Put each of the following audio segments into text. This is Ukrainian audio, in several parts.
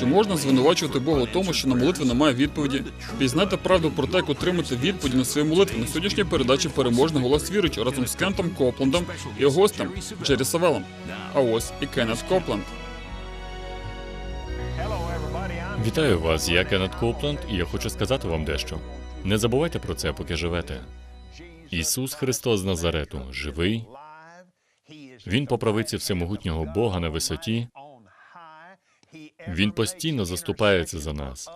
Чи можна звинувачувати Бога у тому, що на молитві немає відповіді? Пізнайте правду про те, як отримати відповіді на свої молитви на сьогоднішній передачі переможний голос віруючого разом з Кентом Коплендом і гостем Джері Савелом. А ось і Кеннет Копленд. Вітаю вас, я Кеннет Копленд, і я хочу сказати вам дещо. Не забувайте про це, поки живете. Ісус Христос з Назарету живий. Він по правиці всемогутнього Бога на висоті. Він постійно заступається за нас.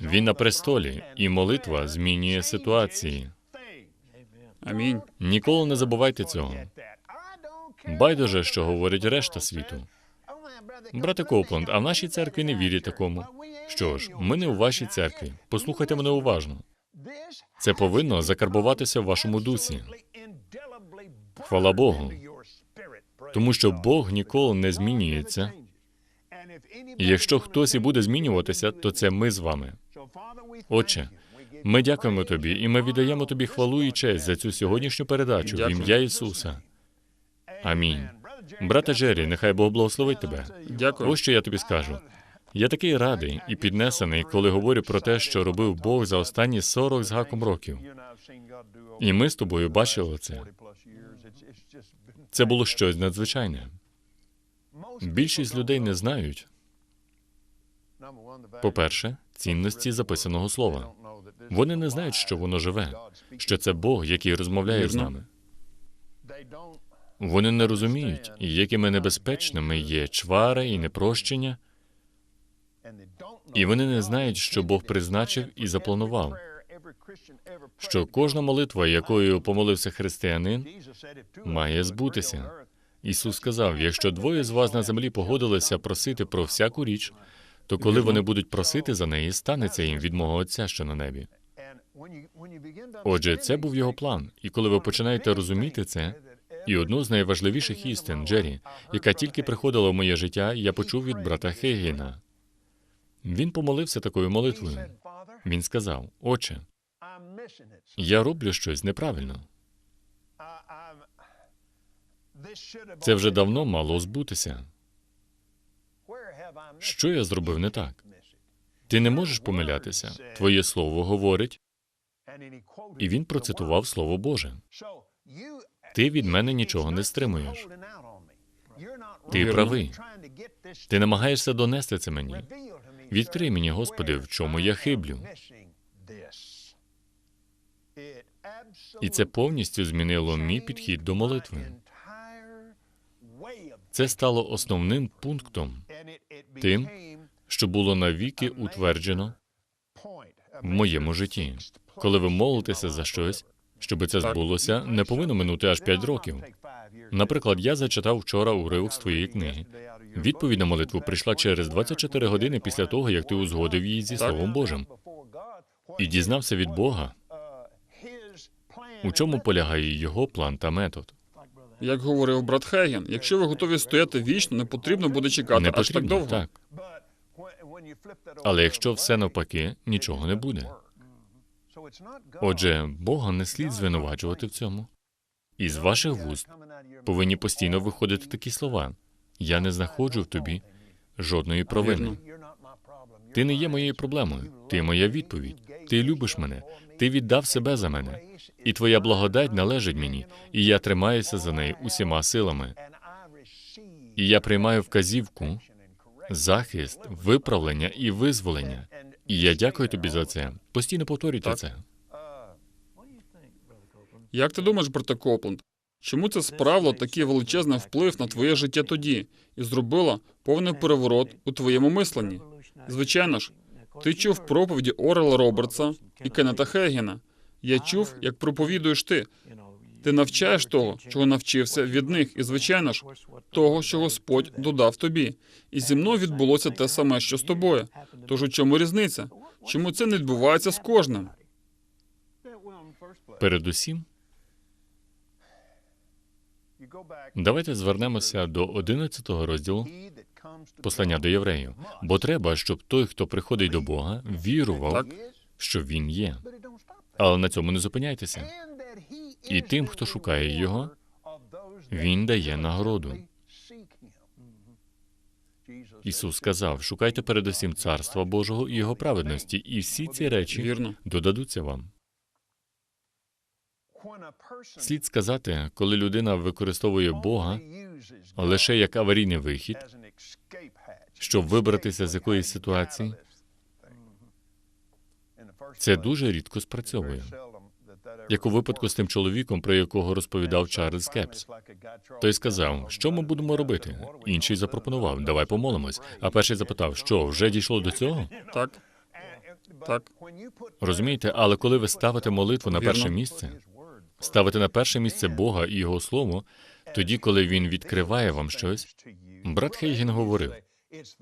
Він на престолі, і молитва змінює ситуації. Амінь. Ніколи не забувайте цього. Байдуже, що говорить решта світу. Брате Копланд, а в нашій церкві не вірять такому. Що ж, ми не у вашій церкві. Послухайте мене уважно. Це повинно закарбуватися в вашому дусі. Хвала Богу. Тому що Бог ніколи не змінюється. І якщо хтось і буде змінюватися, то це ми з вами. Отче, ми дякуємо тобі, і ми віддаємо тобі хвалу і честь за цю сьогоднішню передачу в ім'я Ісуса. Амінь. Брате Джері, нехай Бог благословить тебе. Дякую. Ось що я тобі скажу. Я такий радий і піднесений, коли говорю про те, що робив Бог за останні 40 з гаком років. І ми з тобою бачили це. Це було щось надзвичайне. Більшість людей не знають, по-перше, цінності записаного слова. Вони не знають, що воно живе, що це Бог, який розмовляє з нами. Вони не розуміють, якими небезпечними є чвара і непрощення, і вони не знають, що Бог призначив і запланував, що кожна молитва, якою помолився християнин, має збутися. Ісус сказав: якщо двоє з вас на землі погодилися просити про всяку річ, то коли вони будуть просити за неї, станеться їм від мого Отця, що на небі. Отже, це був його план. І коли ви починаєте розуміти це, і одну з найважливіших істин, Джері, яка тільки приходила в моє життя, я почув від брата Хейгена. Він помолився такою молитвою. Він сказав: Отче, я роблю щось неправильно. Це вже давно мало збутися. Що я зробив не так? Ти не можеш помилятися. Твоє слово говорить, і він процитував Слово Боже. Ти від мене нічого не стримуєш. Ти правий. Ти намагаєшся донести це мені. Відкрий мені, Господи, в чому я хиблю. І це повністю змінило мій підхід до молитви. Це стало основним пунктом, тим, що було навіки утверджено в моєму житті. Коли ви молитеся за щось, щоби це збулося, не повинно минути аж п'ять років. Наприклад, я зачитав вчора уривок з твоєї книги. Відповідь на молитву прийшла через 24 години після того, як ти узгодив її зі Словом Божим і дізнався від Бога, у чому полягає його план та метод. Як говорив брат Хейген, якщо ви готові стояти вічно, не потрібно буде чекати Не аж так довго. так. Але якщо все навпаки, нічого не буде. Отже, Бога не слід звинувачувати в цьому. Із ваших вуст повинні постійно виходити такі слова: Я не знаходжу в тобі жодної провини. Ти не є моєю проблемою, ти моя відповідь. Ти любиш мене, ти віддав себе за мене, і твоя благодать належить мені, і я тримаюся за неї усіма силами. І я приймаю вказівку, захист, виправлення і визволення. І я дякую тобі за це. Постійно повторюйте це. Як ти думаєш, брате Копленд, чому це справило такий величезний вплив на твоє життя тоді і зробило повний переворот у твоєму мисленні? Звичайно ж, ти чув проповіді Орела Робертса і Кеннета Хейгена. Я чув, як проповідуєш ти. Ти навчаєш того, чого навчився від них, і звичайно ж, того, що Господь додав тобі. І зі мною відбулося те саме, що з тобою. Тож у чому різниця? Чому це не відбувається з кожним? Передусім, давайте звернемося до 11 розділу послання до євреїв. Бо треба, щоб той, хто приходить до Бога, вірував, що він є. Але на цьому не зупиняйтеся. І тим, хто шукає його, Він дає нагороду. Ісус сказав: шукайте передусім царства Божого і Його праведності, і всі ці речі Вірно. додадуться вам. Слід сказати, коли людина використовує Бога лише як аварійний вихід, щоб вибратися з якоїсь ситуації, це дуже рідко спрацьовує. Як у випадку з тим чоловіком, про якого розповідав Чарльз Кепс. Той сказав, що ми будемо робити. Інший запропонував, давай помолимось. А перший запитав, що вже дійшло до цього? Так, так. Розумієте, але коли ви ставите молитву на перше місце, ставите на перше місце Бога і Його Слово, тоді, коли Він відкриває вам щось, брат Хейген говорив,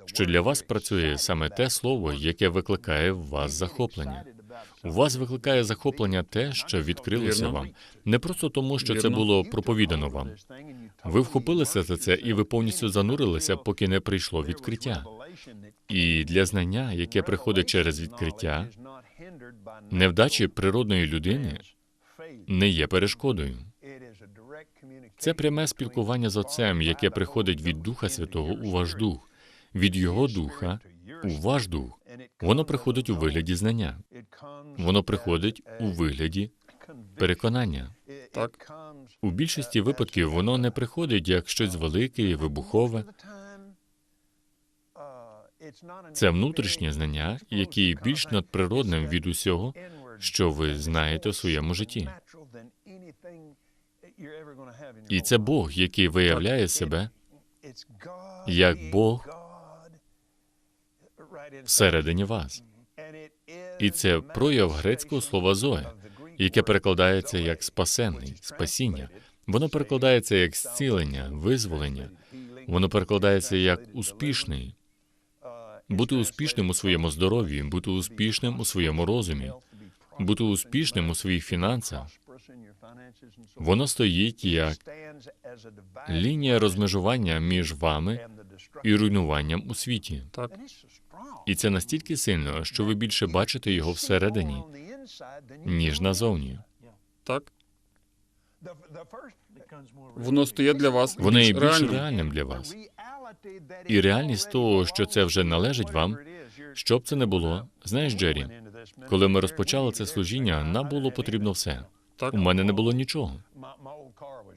що для вас працює саме те слово, яке викликає в вас захоплення. У вас викликає захоплення те, що відкрилося вам, не просто тому, що це було проповідано вам. Ви вхопилися за це, і ви повністю занурилися, поки не прийшло відкриття. І для знання, яке приходить через відкриття, невдачі природної людини не є перешкодою. Це пряме спілкування з Отцем, яке приходить від Духа Святого у ваш дух, від Його духа у ваш дух. Воно приходить у вигляді знання. Воно приходить у вигляді переконання. Так. У більшості випадків воно не приходить як щось велике і вибухове. Це внутрішнє знання, яке є більш надприродним від усього, що ви знаєте у своєму житті. І це Бог, який виявляє себе як Бог всередині вас. І це прояв грецького слова зоe, яке перекладається як спасенний, спасіння. Воно перекладається як зцілення, визволення. Воно перекладається як успішний, бути успішним у своєму здоров'ї, бути успішним у своєму розумі, бути успішним у своїх фінансах. Воно стоїть як лінія розмежування між вами і руйнуванням у світі. Так. І це настільки сильно, що ви більше бачите його всередині, ніж назовні. Так. Воно стає для вас Воно є більш більш реальним. реальним для вас. І реальність того, що це вже належить вам, що б це не було, знаєш, Джері, коли ми розпочали це служіння, нам було потрібно все. Так. У мене не було нічого.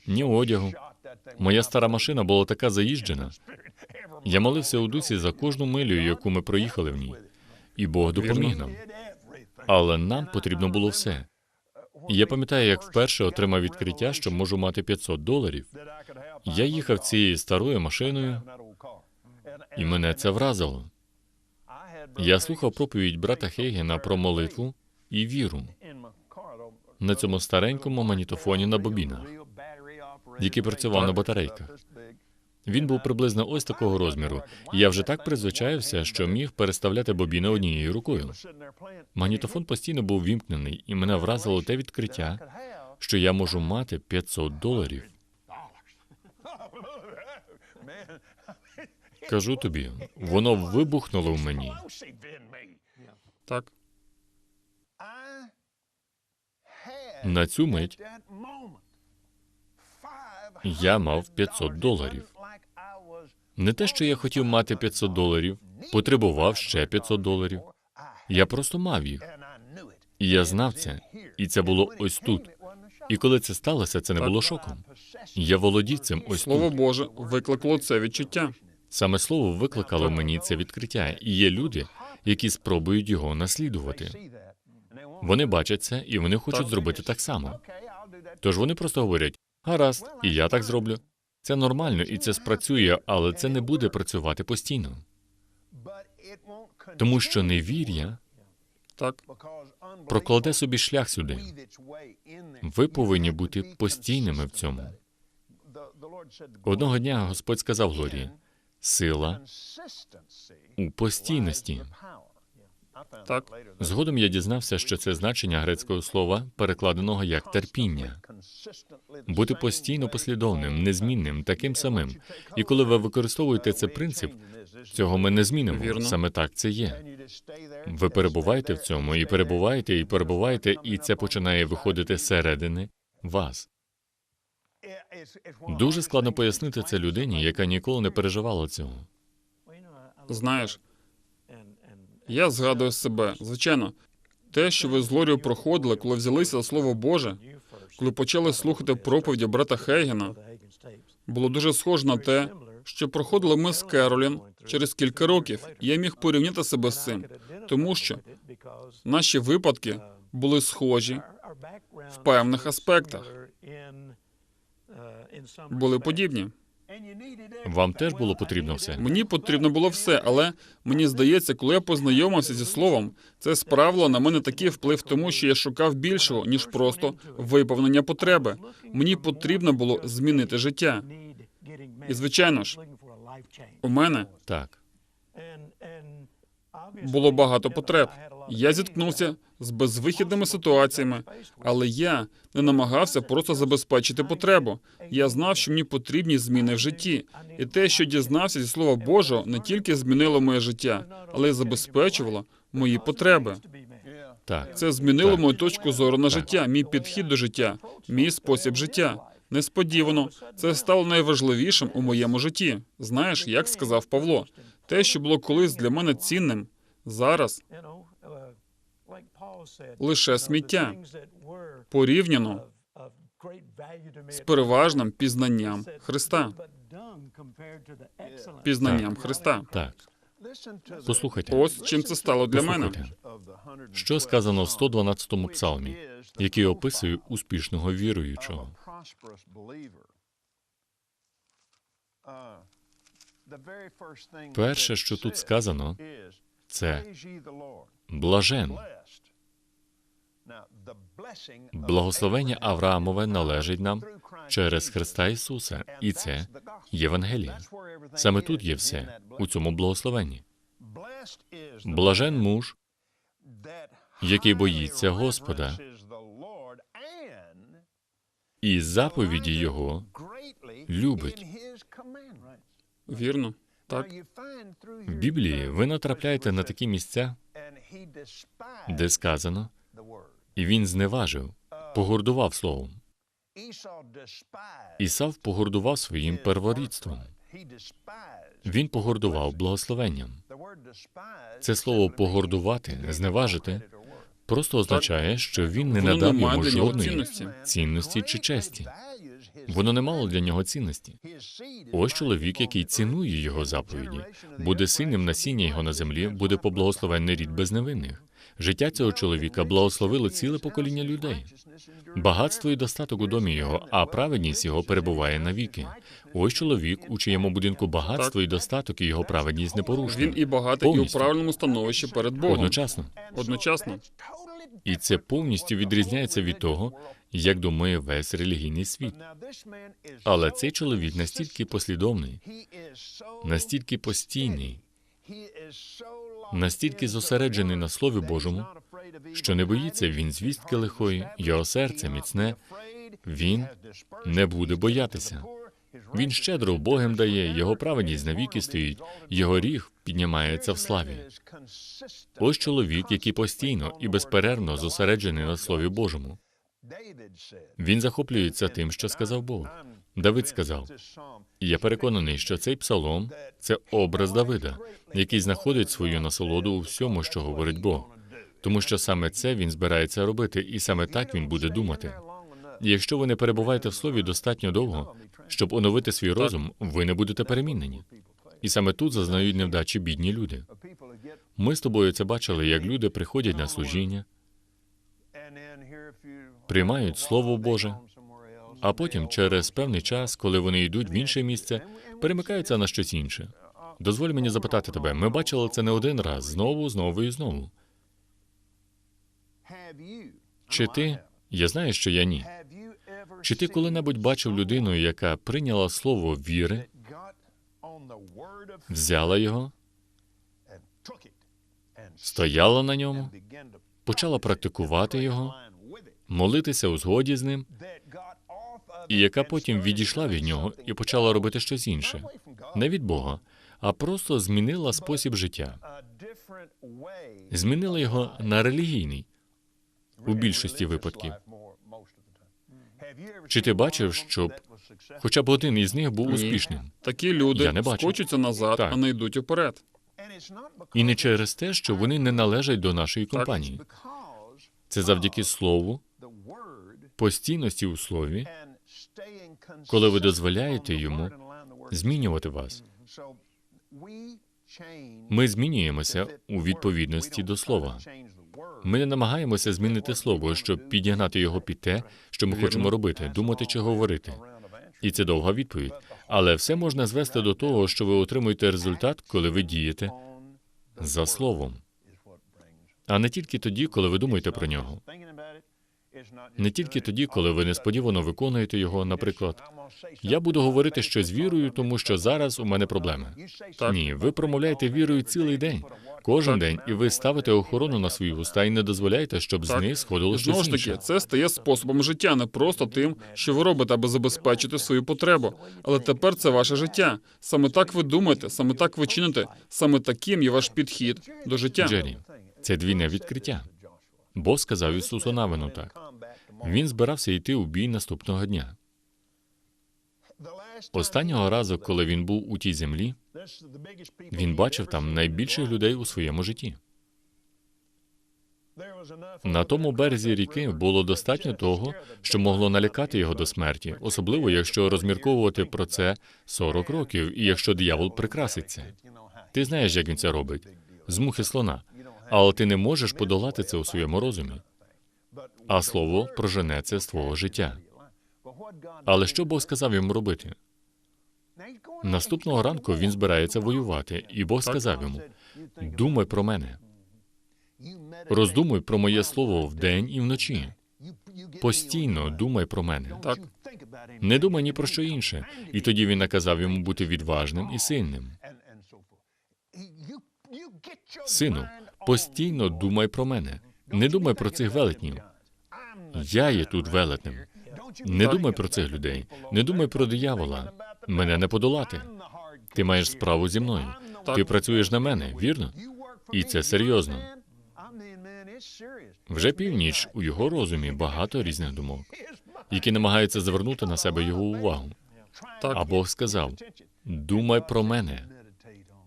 Ні одягу. Моя стара машина була така заїжджена. Я молився у дусі за кожну милю, яку ми проїхали в ній. І Бог допоміг нам. Але нам потрібно було все. Я пам'ятаю, як вперше отримав відкриття, що можу мати 500 доларів. Я їхав цією старою машиною, і мене це вразило. Я слухав проповідь брата Хейгена про молитву і віру на цьому старенькому магнітофоні на бобінах, який працював на батарейках. Він був приблизно ось такого розміру. Я вже так призвичаєвся, що міг переставляти бобіни однією рукою. Магнітофон постійно був вімкнений, і мене вразило те відкриття, що я можу мати 500 доларів. Кажу тобі, воно вибухнуло в мені. Так. На цю мить я мав 500 доларів. Не те, що я хотів мати 500 доларів, потребував ще 500 доларів. Я просто мав їх. І я знав це, і це було ось тут. І коли це сталося, це не було шоком. Я володів цим ось Слово тут. Боже викликало це відчуття. Саме слово викликало мені це відкриття. І є люди, які спробують його наслідувати. Вони бачать це, і вони хочуть зробити так само. Тож вони просто говорять: гаразд, і я так зроблю. Це нормально, і це спрацює, але це не буде працювати постійно. Тому що невір'я Так. прокладе собі шлях сюди. Ви повинні бути постійними в цьому. Одного дня Господь сказав Глорії: сила у постійності. Так. Згодом я дізнався, що це значення грецького слова, перекладеного як терпіння. Бути постійно послідовним, незмінним, таким самим. І коли ви використовуєте цей принцип, цього ми не змінимо. Вірно. Саме так це є. Ви перебуваєте в цьому, і перебуваєте, і перебуваєте, і це починає виходити зсередини вас. Дуже складно пояснити це людині, яка ніколи не переживала цього. Знаєш, я згадую себе. Звичайно, те, що ви з Лорію проходили, коли взялися за Слово Боже, коли почали слухати проповіді брата Хейгена, було дуже схоже на те, що проходили ми з Керолін через кілька років. Я міг порівняти себе з цим, тому що наші випадки були схожі в певних аспектах. були подібні. Вам теж було потрібно все. Мені потрібно було все, але мені здається, коли я познайомився зі словом, це справило на мене такий вплив, тому що я шукав більшого ніж просто виповнення потреби. Мені потрібно було змінити життя. І звичайно ж, У мене Так. Було багато потреб. Я зіткнувся з безвихідними ситуаціями, але я не намагався просто забезпечити потребу. Я знав, що мені потрібні зміни в житті, і те, що дізнався зі слова Божого, не тільки змінило моє життя, але й забезпечувало мої потреби. Так. Це змінило Так. мою точку зору на Так. життя, мій підхід до життя, мій спосіб життя. Несподівано, це стало найважливішим у моєму житті. Знаєш, як сказав Павло, те, що було колись для мене цінним, зараз лише сміття порівняно з переважним пізнанням Христа. Пізнанням Христа. Так. Послухайте, Ось чим це стало для мене. що сказано в 112-му псалмі, який описує успішного віруючого. Перше, що тут сказано, Це блажен. Благословення Авраамове належить нам через Христа Ісуса, і це Євангеліє. Саме тут є все у цьому благословенні. Блажен муж, який боїться Господа, і заповіді Його любить. Вірно. Так. В Біблії ви натрапляєте на такі місця, де сказано, і він зневажив, погордував словом. Ісав погордував своїм перворідством. Він погордував благословенням. Це слово погордувати, зневажити просто означає, що він не надав йому жодної цінності. чи честі. Воно не мало для нього цінності. Ось чоловік, який цінує його заповіді, буде сильним насіння його на землі, буде поблагословенний рід безневинних. Життя цього чоловіка благословило ціле покоління людей. Багатство і достаток у домі його, а праведність його перебуває навіки. Ось чоловік, у чиєму будинку багатство і достаток, і його праведність непорушна. Він і багатий, і у правильному становищі перед Богом. Одночасно. Одночасно. І це повністю відрізняється від того, як думає весь релігійний світ. Але цей чоловік настільки послідовний, настільки постійний, настільки зосереджений на Слові Божому, що не боїться він звістки лихої, його серце міцне, він не буде боятися. Він щедро Богом дає, його праведність навіки стоїть, його ріг піднімається в славі. Ось чоловік, який постійно і безперервно зосереджений на Слові Божому. Він захоплюється тим, що сказав Бог. Давид сказав, я переконаний, що цей псалом це образ Давида, який знаходить свою насолоду у всьому, що говорить Бог, тому що саме це він збирається робити, і саме так він буде думати. І якщо ви не перебуваєте в слові достатньо довго, щоб оновити свій розум, ви не будете перемінені. І саме тут зазнають невдачі бідні люди. Ми з тобою це бачили, як люди приходять на служіння, приймають Слово Боже, а потім, через певний час, коли вони йдуть в інше місце, перемикаються на щось інше. Дозволь мені запитати тебе. Ми бачили це не один раз, знову, знову і знову. Чи ти? Я знаю, що я ні. Чи ти коли-небудь бачив людину, яка прийняла слово віри, взяла його, стояла на ньому, почала практикувати його, молитися у згоді з ним, і яка потім відійшла від нього і почала робити щось інше, не від Бога, а просто змінила спосіб життя, змінила його на релігійний у більшості випадків. Чи ти бачив, щоб хоча б один із них був успішним? Такі люди Я не бачу. скочуться назад, Так. а не йдуть уперед. І не через те, що вони не належать до нашої компанії. Це завдяки слову, постійності у слові, коли ви дозволяєте йому змінювати вас. Ми змінюємося у відповідності до слова. Ми не намагаємося змінити слово, щоб підігнати його під те, що ми хочемо робити, думати чи говорити. І це довга відповідь. Але все можна звести до того, що ви отримуєте результат, коли ви дієте за словом, а не тільки тоді, коли ви думаєте про нього. Не тільки тоді, коли ви несподівано виконуєте його, наприклад, я буду говорити щось вірою, тому що зараз у мене проблеми. Так. Ні, ви промовляєте вірою цілий день, кожен день, і ви ставите охорону на свої вуста і не дозволяєте, щоб з Так. них І сходило знову ж таки, це стає способом життя, не просто тим, що ви робите, аби забезпечити свою потребу. Але тепер це ваше життя. Саме так ви думаєте, саме так ви чините, саме таким є ваш підхід до життя. Джері, це двійне відкриття. Бог сказав Ісусу Навину так. Він збирався йти у бій наступного дня. Останнього разу, коли він був у тій землі, він бачив там найбільших людей у своєму житті. На тому березі ріки було достатньо того, що могло налякати його до смерті, особливо якщо розмірковувати про це 40 років, і якщо диявол прикраситься. Ти знаєш, як він це робить з мухи слона, але ти не можеш подолати це у своєму розумі. А слово прожене це з твого життя. Але що Бог сказав йому робити? Наступного ранку він збирається воювати, і Бог сказав йому: думай про мене, роздумуй про моє слово вдень і вночі. Постійно думай про мене. Так. Не думай ні про що інше. І тоді він наказав йому бути відважним і сильним. Сину, постійно думай про мене. Не думай про цих велетнів. Я є тут велетнем. Не думай про цих людей. Не думай про диявола. Мене не подолати. Ти маєш справу зі мною. Ти працюєш на мене, вірно? І це серйозно. Вже північ у його розумі багато різних думок, які намагаються звернути на себе його увагу. Так. А Бог сказав: думай про мене.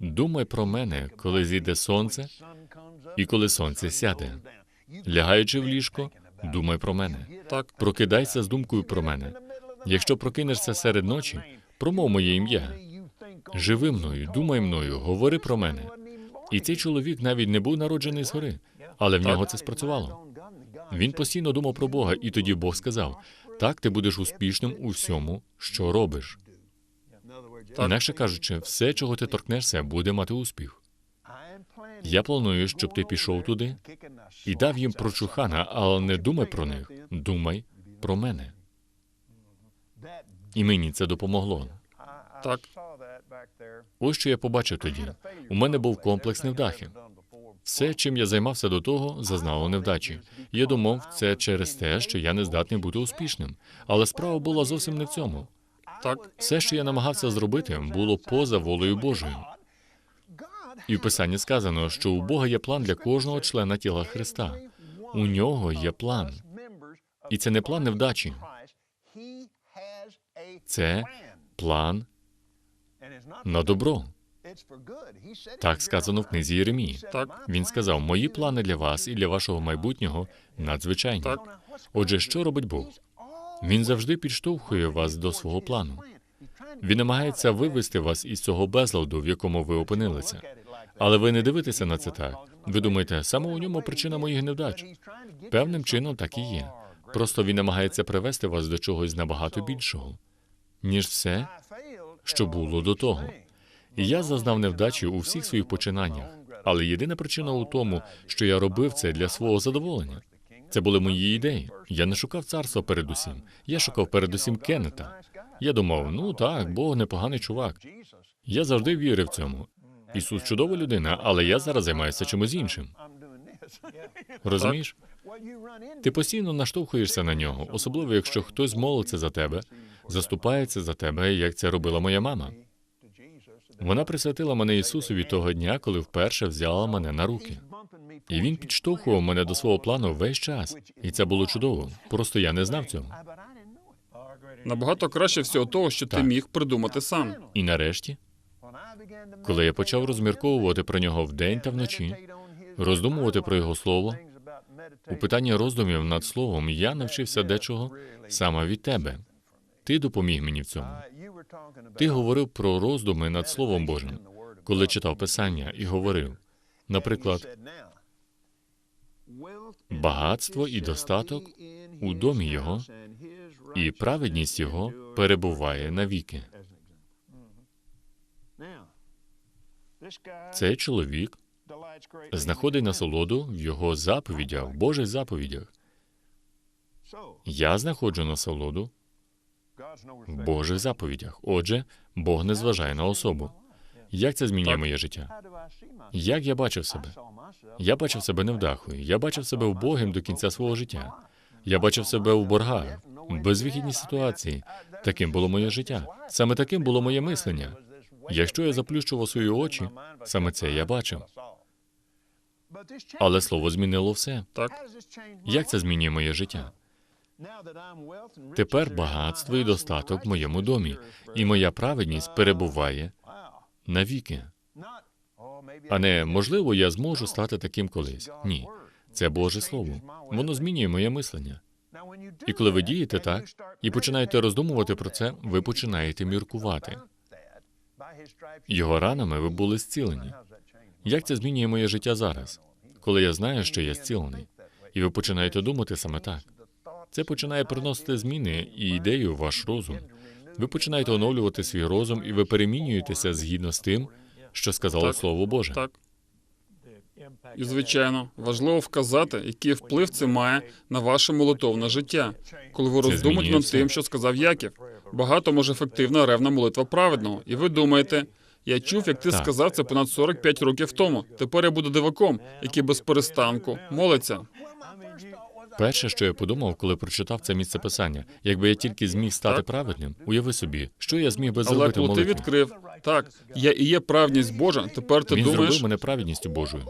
Думай про мене, коли зійде сонце і коли сонце сяде. Лягаючи в ліжко, думай про мене. Так. Прокидайся з думкою про мене. Якщо прокинешся серед ночі, промов моє ім'я. Живи мною, думай мною, говори про мене. І цей чоловік навіть не був народжений згори, але в нього це спрацювало. Він постійно думав про Бога, і тоді Бог сказав: так ти будеш успішним у всьому, що робиш. Інакше кажучи, все, чого ти торкнешся, буде мати успіх. Я планую, щоб ти пішов туди і дав їм прочухана, але не думай про них, думай про мене. І мені це допомогло. Так. Ось що я побачив тоді. У мене був комплекс невдахи. Все, чим я займався до того, зазнало невдачі. Я думав, це через те, що я не здатний бути успішним. Але справа була зовсім не в цьому. Так. Все, що я намагався зробити, було поза волею Божою. І в Писанні сказано, що у Бога є план для кожного члена тіла Христа. У нього є план. І це не план невдачі, це план на добро. Так сказано в книзі Єремії. Так. Він сказав: Мої плани для вас і для вашого майбутнього надзвичайні. Так. Отже, що робить Бог? Він завжди підштовхує вас до свого плану. Він намагається вивести вас із цього безладу, в якому ви опинилися. Але ви не дивитеся на це так. Ви думаєте, саме у ньому причина моїх невдач. Певним чином так і є. Просто він намагається привести вас до чогось набагато більшого, ніж все, що було до того. І я зазнав невдачі у всіх своїх починаннях. Але єдина причина у тому, що я робив це для свого задоволення. Це були мої ідеї. Я не шукав царства передусім. Я шукав передусім Кеннета. Я думав, ну так, Бог непоганий чувак. Я завжди вірив цьому. Ісус чудова людина, але я зараз займаюся чимось іншим. Розумієш? Ти постійно наштовхуєшся на нього, особливо якщо хтось молиться за тебе, заступається за тебе, як це робила моя мама. Вона присвятила мене Ісусові того дня, коли вперше взяла мене на руки. І він підштовхував мене до свого плану весь час, і це було чудово. Просто я не знав цього. Набагато краще всього того, що ти Так. міг придумати сам. І нарешті Коли я почав розмірковувати про нього вдень та вночі, роздумувати про його слово, у питанні роздумів над словом я навчився дечого саме від тебе. Ти допоміг мені в цьому. Ти говорив про роздуми над Словом Божим, коли читав Писання і говорив, наприклад, багатство і достаток у домі його, і праведність його перебуває навіки. Цей чоловік знаходить насолоду в його заповідях, в Божих заповідях. Я знаходжу насолоду в Божих заповідях. Отже, Бог не зважає на особу. Як це змінює моє життя? Як я бачив себе? Я бачив себе невдахою. Я бачив себе вбогим до кінця свого життя. Я бачив себе у боргах, в безвихідній ситуації. Таким було моє життя. Саме таким було моє мислення. Якщо я заплющував свої очі, саме це я бачив. Але слово змінило все. Так, Як це змінює моє життя? Тепер багатство і достаток в моєму домі, і моя праведність перебуває навіки. А не можливо, я зможу стати таким колись. Ні, це Боже Слово. Воно змінює моє мислення. І коли ви дієте так і починаєте роздумувати про це, ви починаєте міркувати. Його ранами ви були зцілені. Як це змінює моє життя зараз, коли я знаю, що я зцілений? І ви починаєте думати саме так. Це починає приносити зміни і ідеї у ваш розум. Ви починаєте оновлювати свій розум, і ви перемінюєтеся згідно з тим, що сказало Так. Слово Боже. так. І, звичайно, важливо вказати, який вплив це має на ваше молитовне життя, коли ви роздумуєте над тим, що сказав Яків. Багато може ефективна ревна молитва праведного. І ви думаєте, я чув, як ти Так. сказав це понад 45 років тому. Тепер я буду диваком, який без перестанку молиться. Перше, що я подумав, коли прочитав це місце писання, якби я тільки зміг стати Так. праведним, уяви собі, що я зміг би Але зробити в коли ти відкрив, так, я і є правність Божа, тепер ти Він думаєш, зробив мене праведністю Божою.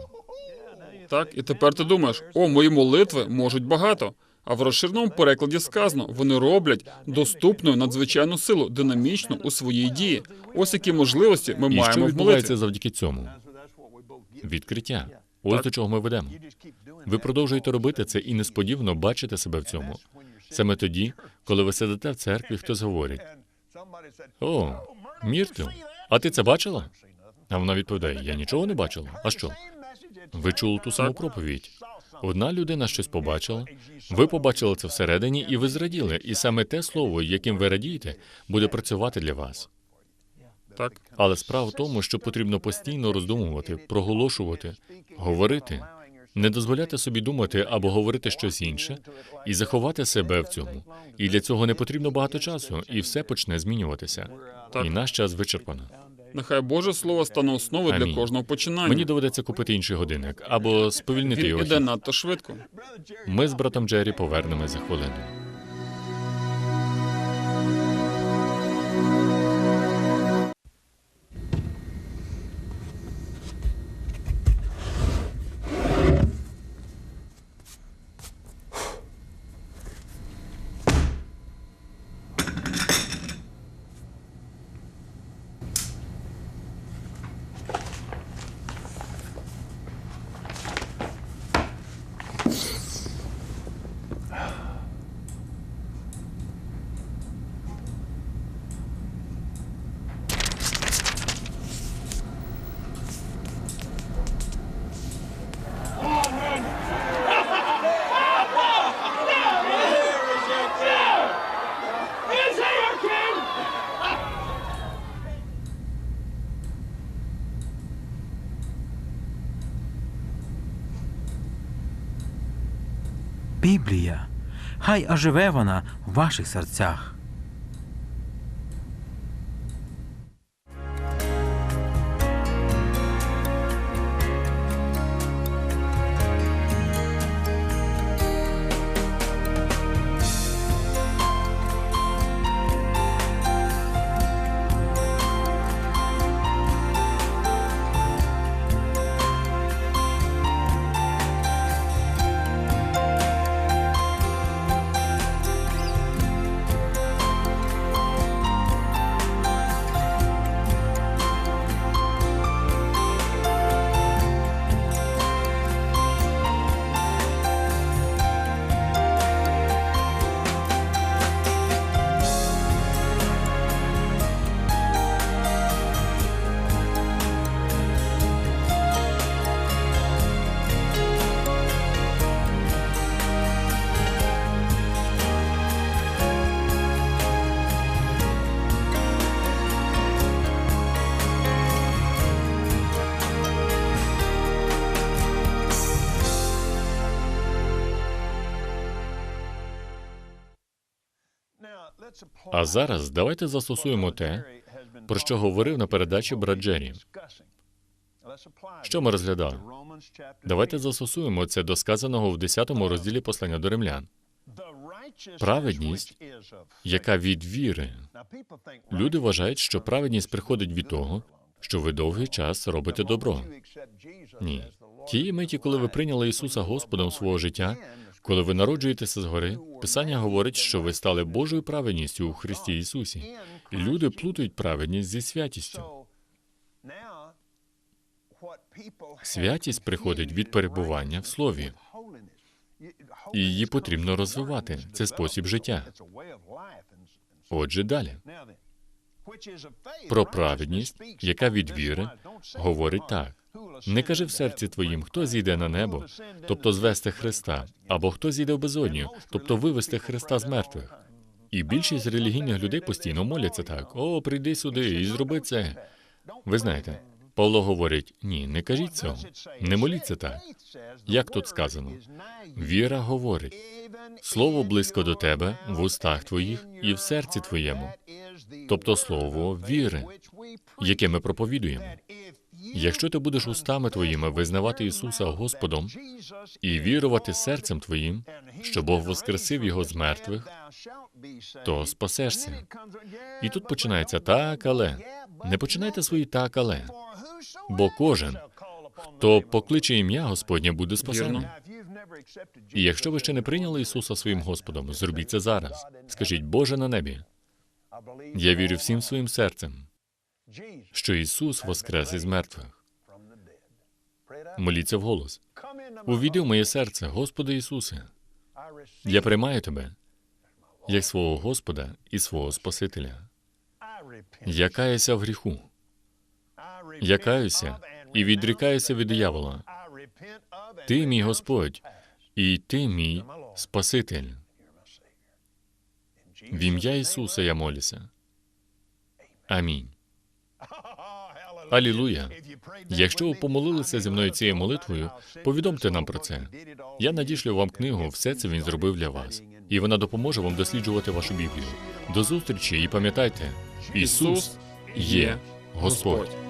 так, і тепер ти думаєш, о, мої молитви можуть багато. А в розширеному перекладі сказано, вони роблять доступною надзвичайну силу, динамічну у своїй дії. Ось які можливості ми І що маємо в молитві. відбувається завдяки цьому? Відкриття. Ось до чого ми ведемо. Ви продовжуєте робити це і несподівано бачите себе в цьому. Саме тоді, коли ви сидите в церкві, хтось говорить: О, Міртл, а ти це бачила? А вона відповідає: Я нічого не бачила. А що? Ви чули ту саму проповідь. Одна людина щось побачила, ви побачили це всередині, і ви зраділи. І саме те слово, яким ви радієте, буде працювати для вас. Так, Але справа в тому, що потрібно постійно роздумувати, проголошувати, говорити, не дозволяти собі думати або говорити щось інше і заховати себе в цьому. І для цього не потрібно багато часу, і все почне змінюватися. Так. І наш час вичерпано. Нехай Боже слово стане основою для Амінь. кожного починання. Мені доведеться купити інший годинник або сповільнити Він його. іде хід. надто швидко. Ми з братом Джері повернемось за хвилину. Біблія. Хай оживе вона в ваших серцях. А зараз давайте застосуємо те, про що говорив на передачі брат Джері. Що ми розглядали? Давайте застосуємо це до сказаного в 10 розділі послання до римлян, Праведність, яка від віри. Люди вважають, що праведність приходить від того, що ви довгий час робите добро. Ні. Тієї миті, коли ви прийняли Ісуса Господом свого життя, коли ви народжуєтеся згори, Писання говорить, що ви стали Божою праведністю у Христі Ісусі. Люди плутають праведність зі святістю. Святість приходить від перебування в слові. І її потрібно розвивати. Це спосіб життя. Отже, далі. Про праведність, яка від віри, Говорить так. Не кажи в серці твоїм, хто зійде на небо, тобто звести Христа, або хто зійде в безодню, тобто вивести Христа з мертвих. І більшість релігійних людей постійно моляться так: о, прийди сюди і зроби це. Ви знаєте, Павло говорить: ні, не кажіть цього, не моліться так. Як тут сказано? Віра говорить, слово близько до тебе, в устах твоїх і в серці твоєму, тобто слово віри, яке ми проповідуємо. Якщо ти будеш устами твоїми визнавати Ісуса Господом і вірувати серцем твоїм, що Бог воскресив його з мертвих, то спасешся. І тут починається так, але не починайте свої так, але бо кожен, хто покличе ім'я Господнє, буде спасений. Вірно. І якщо ви ще не прийняли Ісуса своїм Господом, зробіть це зараз. Скажіть, Боже на небі, я вірю всім своїм серцем, що Ісус воскрес із мертвих. Моліться вголос. Увійди в моє серце, Господи Ісусе. Я приймаю тебе як свого Господа і свого Спасителя. Я каюся в гріху. Я каюся і відрікаюся від диявола. Ти мій Господь, і ти мій Спаситель. В ім'я Ісуса я молюся. Амінь. Алілуя. Якщо ви помолилися зі мною цією молитвою, повідомте нам про це. Я надішлю вам книгу, все це він зробив для вас, і вона допоможе вам досліджувати вашу Біблію. До зустрічі і пам'ятайте, Ісус є Господь.